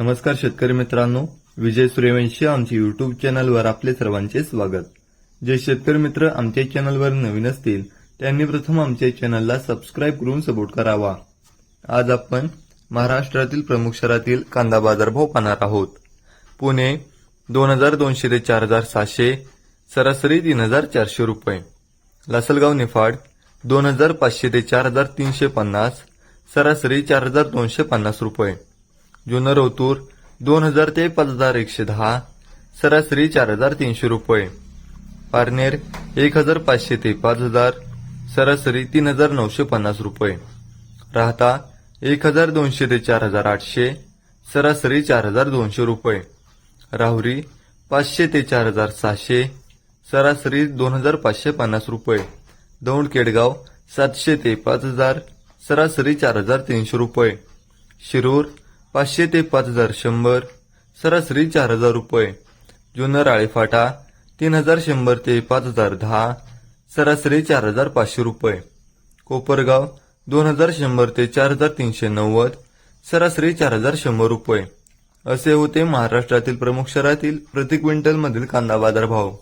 नमस्कार शेतकरी मित्रांनो विजय सूर्यवंशी आमच्या युट्यूब चॅनलवर आपले सर्वांचे स्वागत. जे शेतकरी मित्र आमच्या चॅनलवर नवीन असतील त्यांनी प्रथम आमच्या चॅनलला सबस्क्राईब करून सपोर्ट करावा. आज आपण महाराष्ट्रातील प्रमुख शहरातील कांदा बाजारभाव पाहणार आहोत. पुणे दोन हजार दोनशे ते चार हजार सहाशे सरासरी तीन हजार चारशे रुपये. लासलगाव निफाड दोन हजार पाचशे ते चार हजार तीनशे पन्नास सरासरी चार हजार दोनशे पन्नास रुपये. जुन्नर ओतूर दोन हजार ते पाच हजार एकशे दहा सरासरी चार हजार तीनशे रुपये. पारनेर एक हजार पाचशे ते पाच हजार सरासरी तीन हजार नऊशे पन्नास रुपये. राहता एक हजार दोनशे ते चार हजार आठशे सरासरी चार हजार दोनशे रुपये. राहुरी पाचशे ते चार हजार सहाशे सरासरी दोन हजार पाचशे पन्नास रुपये. दौंड केडगाव सातशे ते पाच हजार सरासरी चार हजार तीनशे रुपये. शिरूर पाचशे ते पाच हजार शंभर. सरासरी चार हजार रुपये. जुन्नर आळेफाटा तीन हजार शंभर ते पाच हजार दहा. सरासरी चार हजार पाचशे रुपये. कोपरगाव दोन हजार शंभर ते चार हजार तीनशे नव्वद. सरासरी चार हजार शंभर रुपये. असे होते महाराष्ट्रातील प्रमुख शहरातील प्रति क्विंटल मधील कांदा बाजार भाव